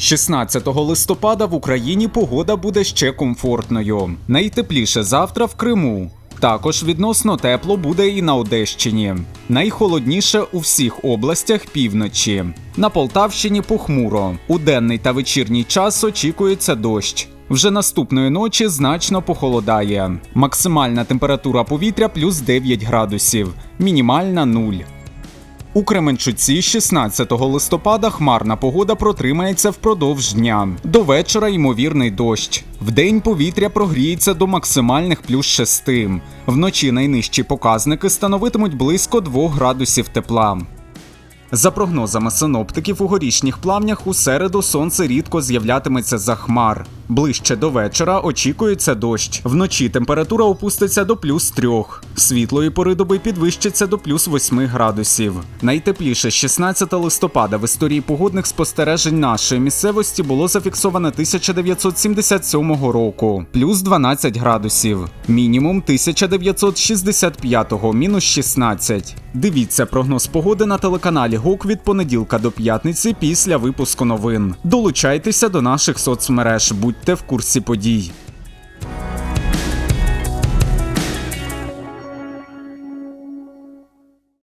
16 листопада в Україні погода буде ще комфортною. Найтепліше завтра в Криму. Також відносно тепло буде і на Одещині. Найхолодніше у всіх областях півночі. На Полтавщині похмуро. У денний та вечірній час очікується дощ. Вже наступної ночі значно похолодає. Максимальна температура повітря плюс 9 градусів, мінімальна 0. У Кременчуці 16 листопада хмарна погода протримається впродовж дня. До вечора ймовірний дощ. Вдень повітря прогріється до максимальних плюс 6. Вночі найнижчі показники становитимуть близько 2 градусів тепла. За прогнозами синоптиків, у горішніх плавнях у середу сонце рідко з'являтиметься за хмар. Ближче до вечора очікується дощ. Вночі температура опуститься до плюс трьох. Світлої пори доби підвищиться до плюс 8 градусів. Найтепліше 16 листопада в історії погодних спостережень нашої місцевості було зафіксовано 1977 року, плюс 12 градусів. Мінімум 1965 мінус 16. Дивіться прогноз погоди на телеканалі ГОК від понеділка до п'ятниці після випуску новин. Долучайтеся до наших соцмереж, будьте в курсі подій.